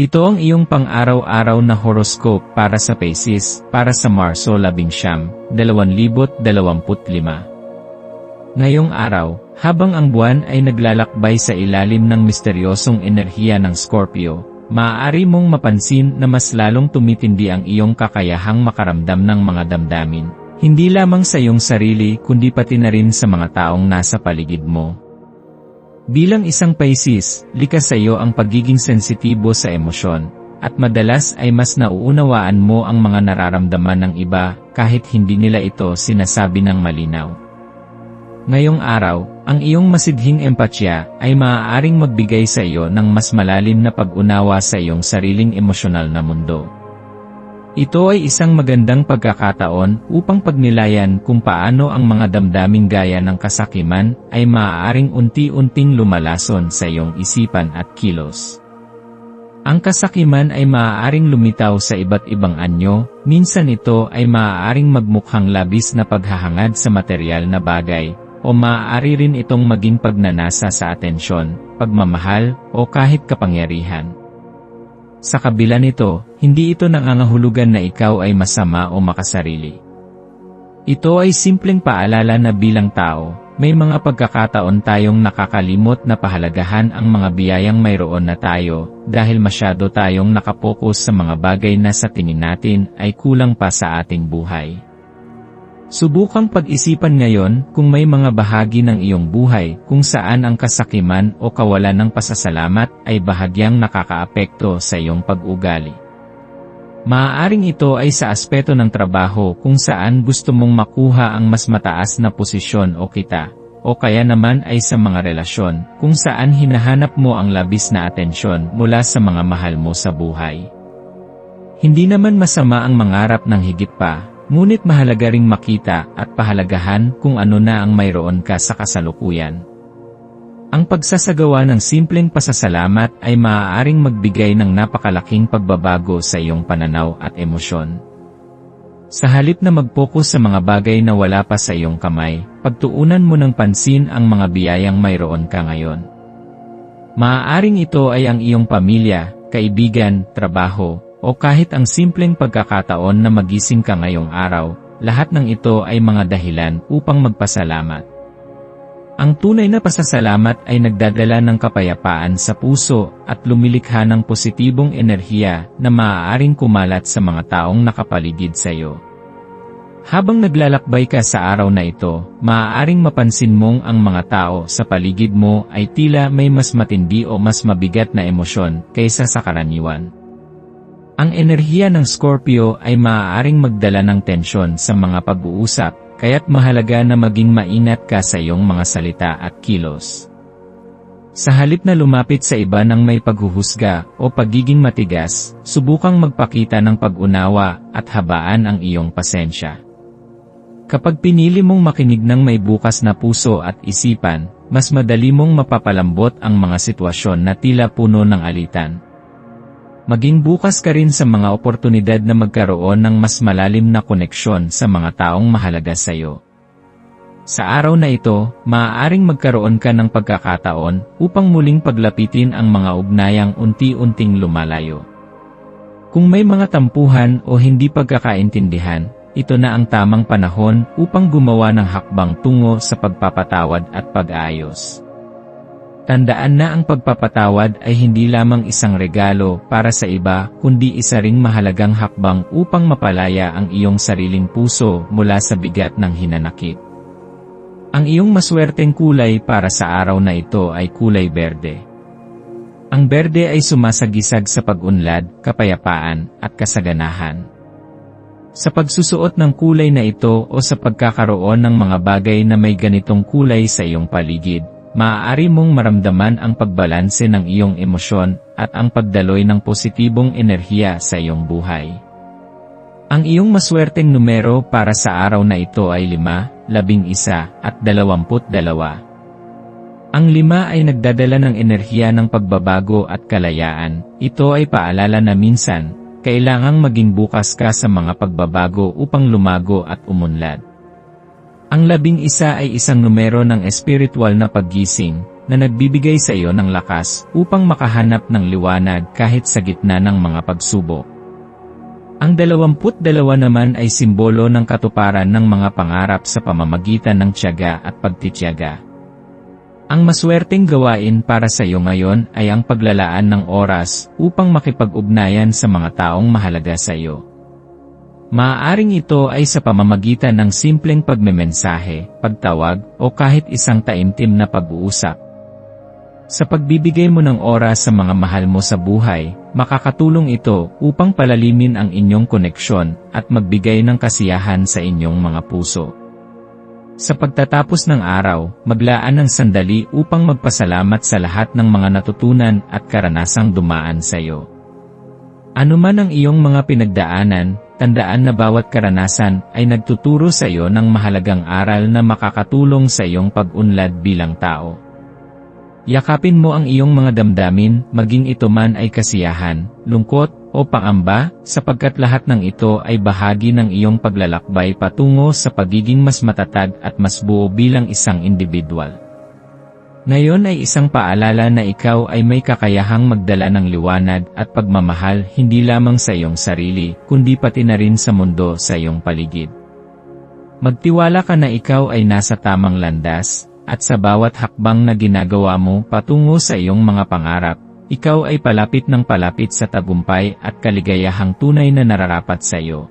Ito ang iyong pang-araw-araw na horoscope para sa Pisces, para sa Marso 11, 2025. Ngayong araw, habang ang buwan ay naglalakbay sa ilalim ng misteryosong enerhiya ng Scorpio, maaari mong mapansin na mas lalong tumitindi ang iyong kakayahang makaramdam ng mga damdamin, hindi lamang sa iyong sarili kundi pati na rin sa mga taong nasa paligid mo. Bilang isang Pisces, likas sa iyo ang pagiging sensitibo sa emosyon, at madalas ay mas nauunawaan mo ang mga nararamdaman ng iba kahit hindi nila ito sinasabi ng malinaw. Ngayong araw, ang iyong masidhing empatya ay maaaring magbigay sa iyo ng mas malalim na pag-unawa sa iyong sariling emosyonal na mundo. Ito ay isang magandang pagkakataon upang pagnilayan kung paano ang mga damdaming gaya ng kasakiman ay maaaring unti-unting lumalason sa iyong isipan at kilos. Ang kasakiman ay maaaring lumitaw sa iba't ibang anyo, minsan ito ay maaaring magmukhang labis na paghahangad sa material na bagay, o maaari rin itong maging pagnanasa sa atensyon, pagmamahal, o kahit kapangyarihan. Sa kabila nito, hindi ito nangangahulugan na ikaw ay masama o makasarili. Ito ay simpleng paalala na bilang tao, may mga pagkakataon tayong nakakalimot na pahalagahan ang mga biyayang mayroon na tayo, dahil masyado tayong nakapokus sa mga bagay na sa tingin natin ay kulang pa sa ating buhay. Subukang pag-isipan ngayon kung may mga bahagi ng iyong buhay kung saan ang kasakiman o kawalan ng pasasalamat ay bahagyang nakakaapekto sa iyong pag-ugali. Maaaring ito ay sa aspeto ng trabaho kung saan gusto mong makuha ang mas mataas na posisyon o kita, o kaya naman ay sa mga relasyon kung saan hinahanap mo ang labis na atensyon mula sa mga mahal mo sa buhay. Hindi naman masama ang mangarap ng higit pa, Ngunit mahalaga ring makita at pahalagahan kung ano na ang mayroon ka sa kasalukuyan. Ang pagsasagawa ng simpleng pasasalamat ay maaaring magbigay ng napakalaking pagbabago sa iyong pananaw at emosyon. Sa halip na mag-focus sa mga bagay na wala pa sa iyong kamay, pagtuunan mo ng pansin ang mga biyayang mayroon ka ngayon. Maaaring ito ay ang iyong pamilya, kaibigan, trabaho, o kahit ang simpleng pagkakataon na magising ka ngayong araw, lahat ng ito ay mga dahilan upang magpasalamat. Ang tunay na pasasalamat ay nagdadala ng kapayapaan sa puso at lumilikha ng positibong enerhiya na maaaring kumalat sa mga taong nakapaligid sa iyo. Habang naglalakbay ka sa araw na ito, maaaring mapansin mong ang mga tao sa paligid mo ay tila may mas matindi o mas mabigat na emosyon kaysa sa karaniwan. Ang enerhiya ng Scorpio ay maaaring magdala ng tensyon sa mga pag-uusap, kaya't mahalaga na maging maingat ka sa iyong mga salita at kilos. Sa halip na lumapit sa iba ng may paghuhusga o pagiging matigas, subukang magpakita ng pag-unawa at habaan ang iyong pasensya. Kapag pinili mong makinig ng may bukas na puso at isipan, mas madali mong mapapalambot ang mga sitwasyon na tila puno ng alitan, Maging bukas ka rin sa mga oportunidad na magkaroon ng mas malalim na koneksyon sa mga taong mahalaga sa iyo. Sa araw na ito, maaaring magkaroon ka ng pagkakataon upang muling paglapitin ang mga ugnayang unti-unting lumalayo. Kung may mga tampuhan o hindi pagkakaintindihan, ito na ang tamang panahon upang gumawa ng hakbang tungo sa pagpapatawad at pag-aayos. Tandaan na ang pagpapatawad ay hindi lamang isang regalo para sa iba, kundi isa ring mahalagang hakbang upang mapalaya ang iyong sariling puso mula sa bigat ng hinanakit. Ang iyong maswerteng kulay para sa araw na ito ay kulay berde. Ang berde ay sumasagisag sa pag-unlad, kapayapaan, at kasaganahan. Sa pagsusuot ng kulay na ito o sa pagkakaroon ng mga bagay na may ganitong kulay sa iyong paligid, maaari mong maramdaman ang pagbalanse ng iyong emosyon at ang pagdaloy ng positibong enerhiya sa iyong buhay. Ang iyong maswerteng numero para sa araw na ito ay 5, 11 at 22. Ang lima ay nagdadala ng enerhiya ng pagbabago at kalayaan. Ito ay paalala na minsan, kailangang maging bukas ka sa mga pagbabago upang lumago at umunlad. Ang labing isa ay isang numero ng espiritual na paggising na nagbibigay sa iyo ng lakas upang makahanap ng liwanag kahit sa gitna ng mga pagsubok. Ang dalawamput dalawa naman ay simbolo ng katuparan ng mga pangarap sa pamamagitan ng tiyaga at pagtitiyaga. Ang maswerteng gawain para sa iyo ngayon ay ang paglalaan ng oras upang makipag-ugnayan sa mga taong mahalaga sa iyo. Maaaring ito ay sa pamamagitan ng simpleng pagmemensahe, pagtawag, o kahit isang taimtim na pag-uusap. Sa pagbibigay mo ng oras sa mga mahal mo sa buhay, makakatulong ito upang palalimin ang inyong koneksyon at magbigay ng kasiyahan sa inyong mga puso. Sa pagtatapos ng araw, maglaan ng sandali upang magpasalamat sa lahat ng mga natutunan at karanasang dumaan sa iyo. Ano man ang iyong mga pinagdaanan, tandaan na bawat karanasan ay nagtuturo sa iyo ng mahalagang aral na makakatulong sa iyong pag-unlad bilang tao. Yakapin mo ang iyong mga damdamin, maging ito man ay kasiyahan, lungkot, o pangamba, sapagkat lahat ng ito ay bahagi ng iyong paglalakbay patungo sa pagiging mas matatag at mas buo bilang isang individual. Ngayon ay isang paalala na ikaw ay may kakayahang magdala ng liwanag at pagmamahal hindi lamang sa iyong sarili, kundi pati na rin sa mundo sa iyong paligid. Magtiwala ka na ikaw ay nasa tamang landas, at sa bawat hakbang na ginagawa mo patungo sa iyong mga pangarap, ikaw ay palapit ng palapit sa tagumpay at kaligayahang tunay na nararapat sa iyo.